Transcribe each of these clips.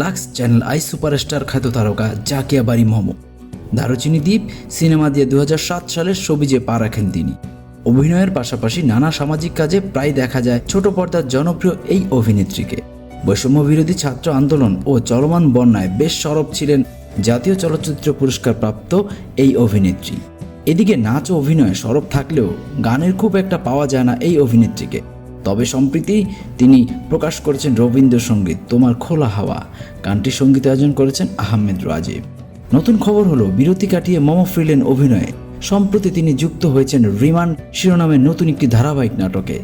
Lux channel I superstar খ্যাত তারকা জাকিয়া বাড়ি মোহাম্মদ দারুচিনি দ্বীপ সিনেমা দিয়ে দু সালের সবিজে পা রাখেন তিনি। অভিনয়ের পাশাপাশি নানা সামাজিক কাজে প্রায় দেখা যায় ছোট পর্দার জনপ্রিয় এই অভিনেত্রীকে। বৈষম্য বিরোধী ছাত্র আন্দোলন ও চলমান বন্যায় বেশ সরব ছিলেন জাতীয় চলচ্চিত্র পুরস্কার প্রাপ্ত এই অভিনেত্রী। এদিকে নাচ ও অভিনয়ে সরব থাকলেও গানের খুব একটা পাওয়া যায় না এই অভিনেত্রীকে। তবে সম্প্রতি তিনি প্রকাশ করেছেন রবীন্দ্রসঙ্গীত, তোমার খোলা হাওয়া। গানটি সঙ্গীতায়োজন করেছেন আহমেদ রাজীব। নতুন খবর হলো, বিরতি কাটিয়ে মম ফ্রিলেন অভিনয়ে। সম্প্রতি তিনি যুক্ত হয়েছেন রিমান্ড শিরোনামের নতুন একটি ধারাবাহিক নাটকে।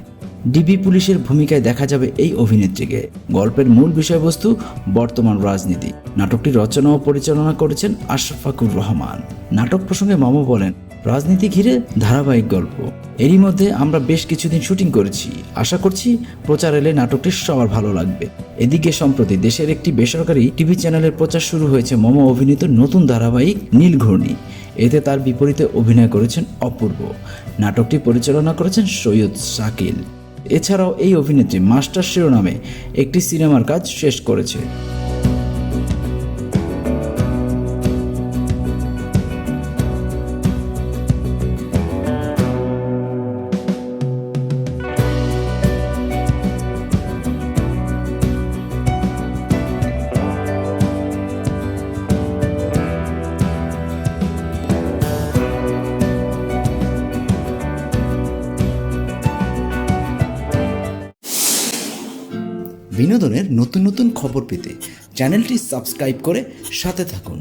ডিবি পুলিশের ভূমিকায় দেখা যাবে এই অভিনেত্রীকে। গল্পের মূল বিষয়বস্তু, বর্তমান রাজনীতি। নাটকটি রচনা ও পরিচালনা করেছেন আশরাফাকুর রহমান। নাটক প্রসঙ্গে মামা বলেন রাজনীতি ঘিরে ধারাবাহিক গল্প। এরই মধ্যে আমরা বেশ কিছুদিন শুটিং করেছি। আশা করছি প্রচার এলে নাটকটি সবার ভালো লাগবে। এদিকে সম্প্রতি দেশের একটি বেসরকারি টিভি চ্যানেলের প্রচার শুরু হয়েছে মম অভিনীত নতুন ধারাবাহিক নীলঘূর্ণি এতে তার বিপরীতে অভিনয় করেছেন অপূর্ব। নাটকটি পরিচালনা করেছেন সৈয়দ শাকিল। এছাড়াও এই অভিনেত্রী মাস্টার শিরোনামে একটি সিনেমার কাজ শেষ করেছে। বিনোদনের নতুন নতুন খবর পেতে চ্যানেলটি সাবস্ক্রাইব করে সাথে থাকুন।